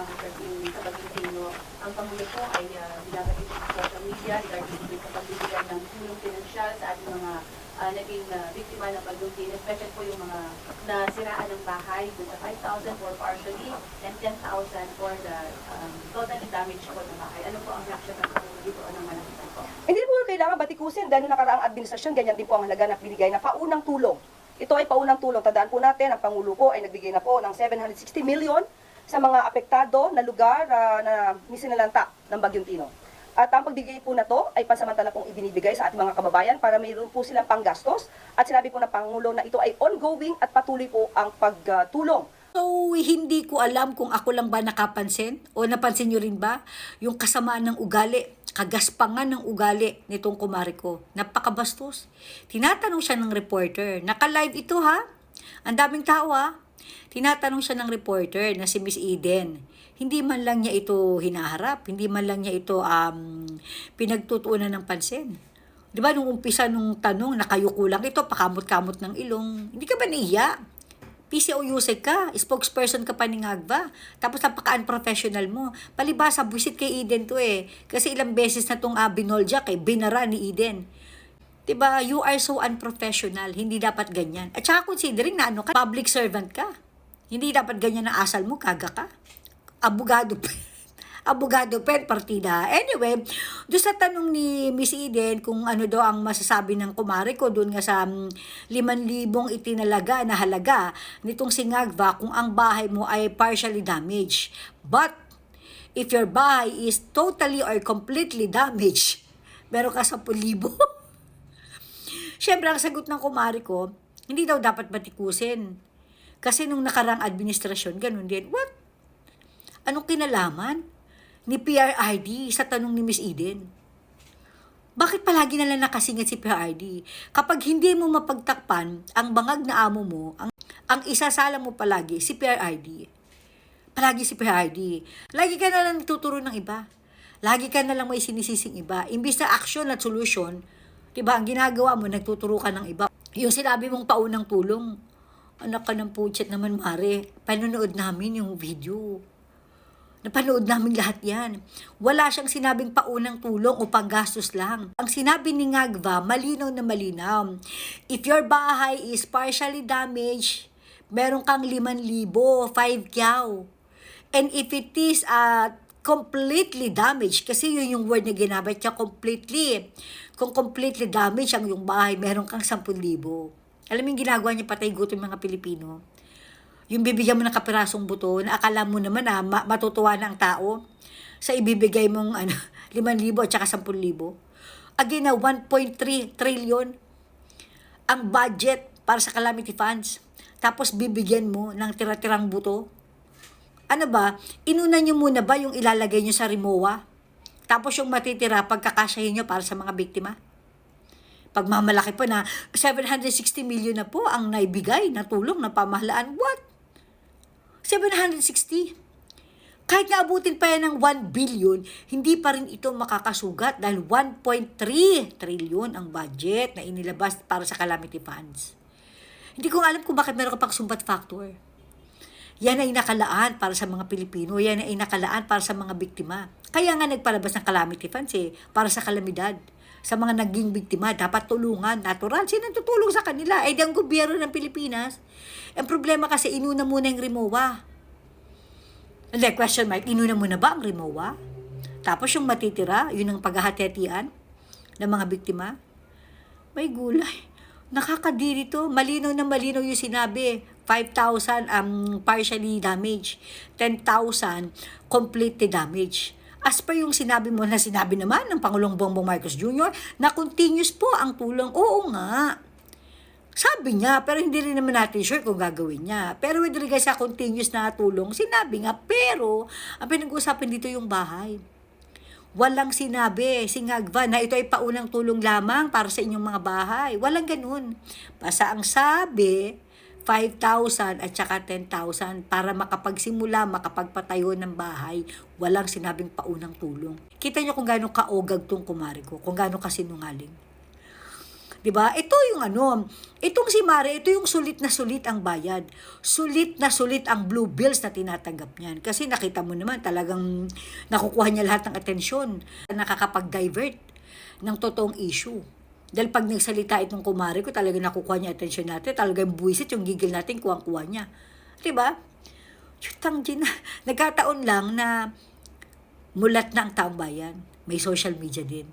sa Pagkintino. Ang Pangulo po ay uh, binabatid sa social media regarding sa pagbibigay ng tulong pinansyal sa ating mga ah, naging ah, biktima ng Pagkintino, especially po yung mga nasiraan ng bahay, dun sa 5,000 for partially and 10,000 for the um, totally damaged po ng bahay. Ano po ang reaction ng Pangulo dito o ng Malapitan po? Hindi po kailangan batikusin dahil nakaraang administrasyon, ganyan din po ang halaga na binigay na paunang tulong. Ito ay paunang tulong. Tandaan po natin, ang Pangulo po ay nagbigay na po ng 760 million sa mga apektado na lugar ah, na misinalanta ng Bagyong Tino. At ang pagbigay po na to ay pansamantala pong ibinibigay sa ating mga kababayan para mayroon po silang panggastos. At sinabi po ng Pangulo na ito ay ongoing at patuloy po ang pagtulong So, hindi ko alam kung ako lang ba nakapansin o napansin nyo rin ba yung kasamaan ng ugali, kagaspangan ng ugali nitong kumari ko. Napakabastos. Tinatanong siya ng reporter. Naka-live ito ha. Ang daming tao ha. Tinatanong siya ng reporter na si Miss Eden. Hindi man lang niya ito hinaharap. Hindi man lang niya ito um, pinagtutuunan ng pansin. Di ba nung umpisa nung tanong, nakayuko lang ito, pakamot-kamot ng ilong. Hindi ka ba naiya? PCOUSEC ka, spokesperson ka pa ni Ngagba. Tapos napaka-unprofessional mo. Palibasa, buwisit kay Eden to eh. Kasi ilang beses na itong uh, binoljak eh, binara ni Eden. 'Di ba? You are so unprofessional. Hindi dapat ganyan. At saka considering na ano ka, public servant ka. Hindi dapat ganyan ang asal mo, kaga ka. Abogado pa. Abogado pen partida. Anyway, doon sa tanong ni Miss Eden kung ano daw ang masasabi ng kumare ko doon nga sa um, 5,000 itinalaga na halaga nitong singagva kung ang bahay mo ay partially damaged. But if your bahay is totally or completely damaged, meron ka 10,000. Siyempre, ang sagot ng kumari ko, hindi daw dapat batikusin. Kasi nung nakarang administrasyon, ganun din. What? Anong kinalaman ni PRID sa tanong ni Miss Eden? Bakit palagi na lang nakasingit si PRID? Kapag hindi mo mapagtakpan ang bangag na amo mo, ang, ang isasala mo palagi si PRID. Palagi si PRID. Lagi ka na lang tuturo ng iba. Lagi ka na lang may sinisising iba. Imbis na action at solution, diba, ang ginagawa mo, nagtuturo ka ng iba. Yung sinabi mong paunang tulong, anak ka ng puchet naman, Mare. Panonood namin yung video. Napanood namin lahat yan. Wala siyang sinabing paunang tulong o panggastos lang. Ang sinabi ni Ngagva, malinaw na malinaw. If your bahay is partially damaged, meron kang 5,000, 5 kyaw. And if it is uh, completely damaged, kasi yun yung word na ginamit niya, completely. Kung completely damaged ang yung bahay, meron kang 10,000. Alam mo yung ginagawa niya patay gutom mga Pilipino? Yung bibigyan mo ng kapirasong buto, na akala mo naman na ma- matutuwa na ang tao sa ibibigay mong ano, 5,000 at saka 10,000. Again na 1.3 trillion ang budget para sa calamity funds. Tapos bibigyan mo ng tira-tirang buto. Ano ba? Inuna nyo muna ba yung ilalagay nyo sa Rimowa? Tapos yung matitira, pagkakasyahin nyo para sa mga biktima? Pagmamalaki po na 760 million na po ang naibigay na tulong ng pamahalaan. What? 760? Kahit naabutin pa yan ng 1 billion, hindi pa rin ito makakasugat dahil 1.3 trillion ang budget na inilabas para sa calamity funds. Hindi ko alam kung bakit meron ka pang sumbat factor. Yan ay nakalaan para sa mga Pilipino. Yan ay nakalaan para sa mga biktima. Kaya nga nagpalabas ng calamity funds eh, para sa kalamidad. Sa mga naging biktima, dapat tulungan. Natural, sino tutulong sa kanila? Eh, ang gobyerno ng Pilipinas. Ang problema kasi, inuna muna yung Rimowa. Hindi, question mark, inuna muna ba ang Rimowa? Tapos yung matitira, yun ang paghahati-hatian ng mga biktima? May gulay. Nakakadiri to. Malinaw na malinaw yung sinabi. 5,000 um, partially damaged. 10,000 completely damaged. As per yung sinabi mo na sinabi naman ng Pangulong Bongbong Marcos Jr. na continuous po ang tulong. Oo nga. Sabi niya, pero hindi rin naman natin sure kung gagawin niya. Pero with regards sa continuous na tulong, sinabi nga, pero ang pinag-uusapan dito yung bahay. Walang sinabi, singagva, na ito ay paunang tulong lamang para sa inyong mga bahay. Walang ganun. Basta ang sabi, 5,000 at saka 10,000 para makapagsimula, makapagpatayo ng bahay. Walang sinabing paunang tulong. Kita niyo kung gaano kaogag tong kumari ko, kung gaano kasinungaling. 'Di ba? Ito yung ano, itong si Mare, ito yung sulit na sulit ang bayad. Sulit na sulit ang blue bills na tinatanggap niyan. Kasi nakita mo naman talagang nakukuha niya lahat ng atensyon. Nakakapag-divert ng totoong issue. Dahil pag nagsalita itong kumare ko, talaga nakukuha niya atensyon natin. Talagang buwisit yung gigil natin, kuwang-kuha niya. 'Di ba? Chutang Gina. Nagkataon lang na mulat na ang taong bayan. May social media din.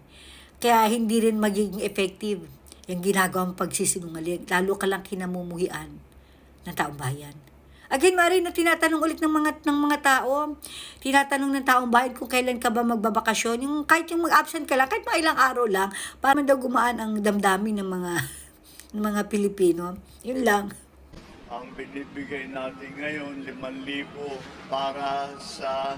Kaya hindi rin magiging effective yung ginagawang pagsisinungaling. Lalo ka lang kinamumuhian ng taong bayan. Again, Mari, na tinatanong ulit ng mga ng mga tao, tinatanong ng taong bayan kung kailan ka ba magbabakasyon, yung kahit yung mag-absent ka lang, kahit mga ilang araw lang, para man daw gumaan ang damdamin ng mga ng mga Pilipino. Yun lang. Ang binibigay natin ngayon, 5,000 para sa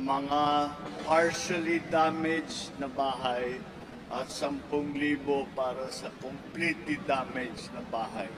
mga partially damaged na bahay at 10,000 para sa completely damaged na bahay.